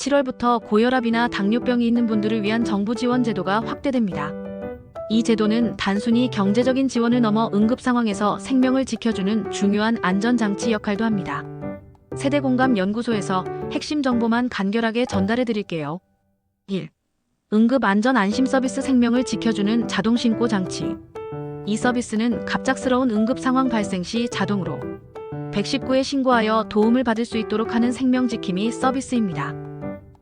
7월부터 고혈압이나 당뇨병이 있는 분들을 위한 정부 지원 제도가 확대됩니다. 이 제도는 단순히 경제적인 지원을 넘어 응급 상황에서 생명을 지켜주는 중요한 안전장치 역할도 합니다. 세대공감 연구소에서 핵심 정보만 간결하게 전달해 드릴게요. 1. 응급 안전 안심 서비스 생명을 지켜주는 자동 신고 장치. 이 서비스는 갑작스러운 응급 상황 발생 시 자동으로 119에 신고하여 도움을 받을 수 있도록 하는 생명 지킴이 서비스입니다.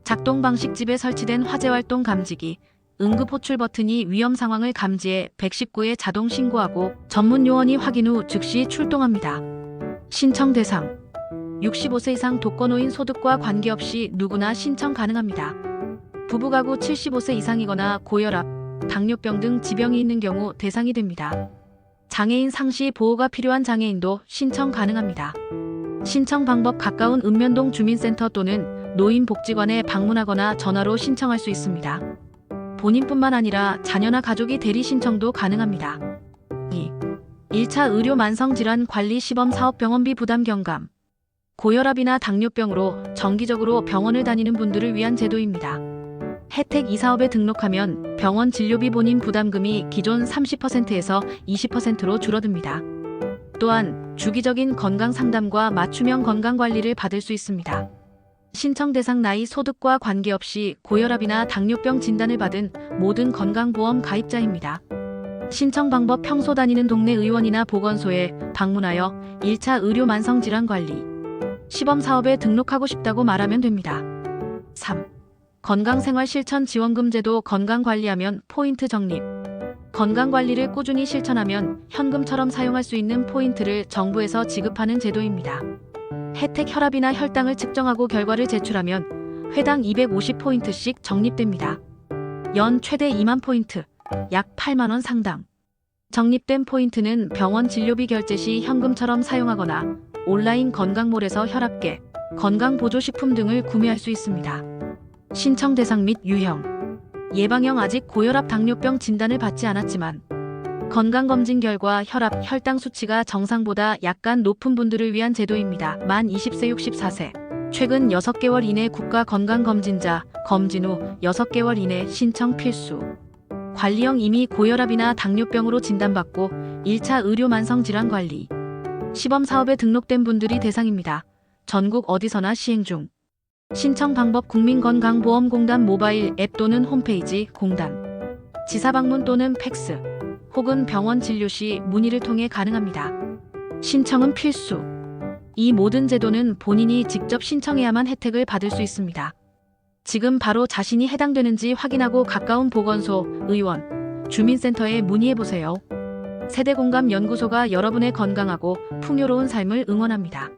작동 방식 집에 설치된 화재 활동 감지기, 응급 호출 버튼이 위험 상황을 감지해 119에 자동 신고하고 전문 요원이 확인 후 즉시 출동합니다. 신청 대상 65세 이상 독거노인 소득과 관계없이 누구나 신청 가능합니다. 부부가구 75세 이상이거나 고혈압, 당뇨병 등 지병이 있는 경우 대상이 됩니다. 장애인 상시 보호가 필요한 장애인도 신청 가능합니다. 신청 방법 가까운 읍면동 주민센터 또는 노인복지관에 방문하거나 전화로 신청할 수 있습니다. 본인뿐만 아니라 자녀나 가족이 대리 신청도 가능합니다. 2. 1차 의료 만성질환 관리 시범 사업 병원비 부담 경감. 고혈압이나 당뇨병으로 정기적으로 병원을 다니는 분들을 위한 제도입니다. 혜택 이 사업에 등록하면 병원 진료비 본인 부담금이 기존 30%에서 20%로 줄어듭니다. 또한 주기적인 건강 상담과 맞춤형 건강 관리를 받을 수 있습니다. 신청 대상 나이 소득과 관계없이 고혈압이나 당뇨병 진단을 받은 모든 건강보험 가입자입니다. 신청 방법 평소 다니는 동네 의원이나 보건소에 방문하여 1차 의료 만성 질환 관리 시범 사업에 등록하고 싶다고 말하면 됩니다. 3. 건강생활 실천 지원금 제도 건강 관리하면 포인트 적립. 건강 관리를 꾸준히 실천하면 현금처럼 사용할 수 있는 포인트를 정부에서 지급하는 제도입니다. 혜택 혈압이나 혈당을 측정하고 결과를 제출하면 회당 250포인트씩 적립됩니다. 연 최대 2만 포인트, 약 8만 원 상당. 적립된 포인트는 병원 진료비 결제 시 현금처럼 사용하거나 온라인 건강몰에서 혈압계, 건강보조식품 등을 구매할 수 있습니다. 신청 대상 및 유형. 예방형 아직 고혈압 당뇨병 진단을 받지 않았지만 건강검진 결과 혈압, 혈당 수치가 정상보다 약간 높은 분들을 위한 제도입니다. 만 20세 64세. 최근 6개월 이내 국가 건강검진자 검진 후 6개월 이내 신청 필수. 관리형 이미 고혈압이나 당뇨병으로 진단받고 1차 의료 만성 질환 관리. 시범 사업에 등록된 분들이 대상입니다. 전국 어디서나 시행 중. 신청 방법 국민건강보험공단 모바일 앱 또는 홈페이지 공단. 지사 방문 또는 팩스 혹은 병원 진료 시 문의를 통해 가능합니다. 신청은 필수. 이 모든 제도는 본인이 직접 신청해야만 혜택을 받을 수 있습니다. 지금 바로 자신이 해당되는지 확인하고 가까운 보건소, 의원, 주민센터에 문의해 보세요. 세대공감 연구소가 여러분의 건강하고 풍요로운 삶을 응원합니다.